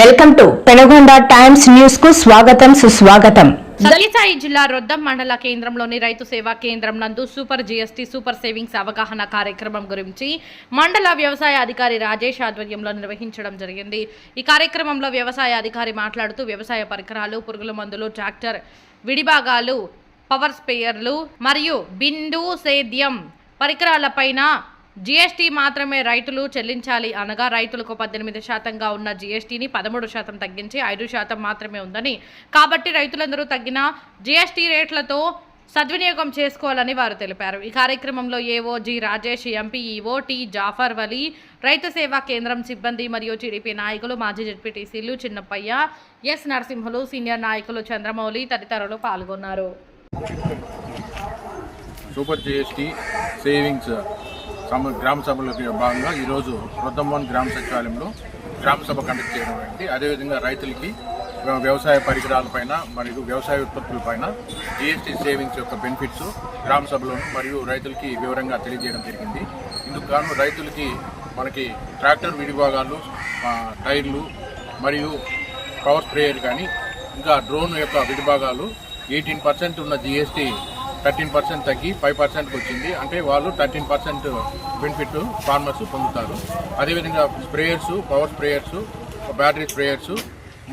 Welcome to Penagonda times న్యూస్కు స్వాగతం సుస్వాగతం. సత్యసాయి జిల్లా రొద్దం మండల కేంద్రంలోని రైతు సేవా కేంద్రం నందు సూపర్ జీఎస్టీ సూపర్ సేవింగ్స్ అవగాహన కార్యక్రమం గురించి మండల వ్యవసాయ అధికారి రాజేష్ ఆధ్వర్యంలో నిర్వహించడం జరిగింది. ఈ కార్యక్రమంలో వ్యవసాయ అధికారి మాట్లాడుతూ వ్యవసాయ పరికరాలు పురుగుల మందులు ట్రాక్టర్ విడిభాగాలు పవర్ స్పేయర్లు మరియు బిందు సేద్యం పరికరాలపైన జీఎస్టీ మాత్రమే రైతులు చెల్లించాలి అనగా రైతులకు పద్దెనిమిది శాతంగా ఉన్న జీఎస్టీని పదమూడు శాతం తగ్గించి ఐదు శాతం మాత్రమే ఉందని. కాబట్టి రైతులందరూ తగ్గిన జీఎస్టీ రేట్లతో సద్వినియోగం చేసుకోవాలని వారు తెలిపారు. ఈ కార్యక్రమంలో AO G Rajesh MPEO T Jafar Vali రైతు సేవా కేంద్రం సిబ్బంది మరియు టీడీపీ నాయకులు మాజీ జడ్పీటీసీలు చిన్నప్పయ్య ఎస్ నరసింహులు సీనియర్ నాయకులు చంద్రమౌళి తదితరులు పాల్గొన్నారు. సూపర్ సేవింగ్స్ సమ గ్రామ సభలో భాగంగా ఈరోజు వృద్ధమ్మన్ గ్రామ సచివాలయంలో గ్రామ సభ కండక్ట్ చేయడం అయింది. అదేవిధంగా రైతులకి వ్యవసాయ పరికరాలపైన మరియు వ్యవసాయ ఉత్పత్తులపైన జిఎస్టీ సేవింగ్స్ యొక్క బెనిఫిట్స్ గ్రామ సభలోను మరియు రైతులకి వివరంగా తెలియజేయడం జరిగింది. ఇందుకు గాను రైతులకి మనకి ట్రాక్టర్ విడిభాగాలు టైర్లు మరియు పవర్ స్ప్రేయర్ కానీ ఇంకా డ్రోన్ యొక్క విడిభాగాలు ఎయిటీన్ పర్సెంట్ ఉన్న జిఎస్టీ థర్టీన్ పర్సెంట్ తగ్గి ఫైవ్ పర్సెంట్కి వచ్చింది. అంటే వాళ్ళు థర్టీన్ పర్సెంట్ బెనిఫిట్ ఫార్మర్స్ పొందుతారు. అదేవిధంగా sprayers power sprayers battery sprayers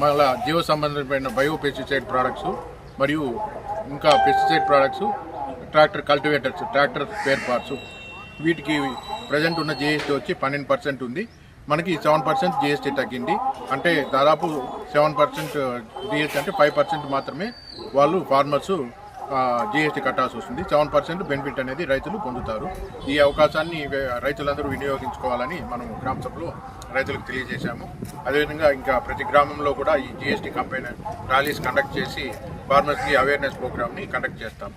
మళ్ళా జీవ సంబంధమైన బయో పెస్టిసైడ్ ప్రోడక్ట్స్ మరియు ఇంకా pesticide products tractor cultivators tractor spare parts వీటికి ప్రజెంట్ ఉన్న జిఎస్టీ వచ్చి పన్నెండు పర్సెంట్ ఉంది. మనకి సెవెన్ పర్సెంట్ జిఎస్టీ తగ్గింది. అంటే దాదాపు సెవెన్ పర్సెంట్ జిఎస్టీ అంటే ఫైవ్ పర్సెంట్ మాత్రమే వాళ్ళు ఫార్మర్స్ జిఎస్టీ కట్టాల్సి వస్తుంది. సెవెన్ పర్సెంట్ బెనిఫిట్ అనేది రైతులు పొందుతారు. ఈ అవకాశాన్ని రైతులందరూ వినియోగించుకోవాలని మనం గ్రామ సభలో రైతులకు తెలియజేశాము. అదేవిధంగా ఇంకా ప్రతి గ్రామంలో కూడా ఈ జిఎస్టీ కంపెనీ ర్యాలీస్ కండక్ట్ చేసి ఫార్మర్స్కి అవేర్నెస్ ప్రోగ్రామ్ని కండక్ట్ చేస్తాం.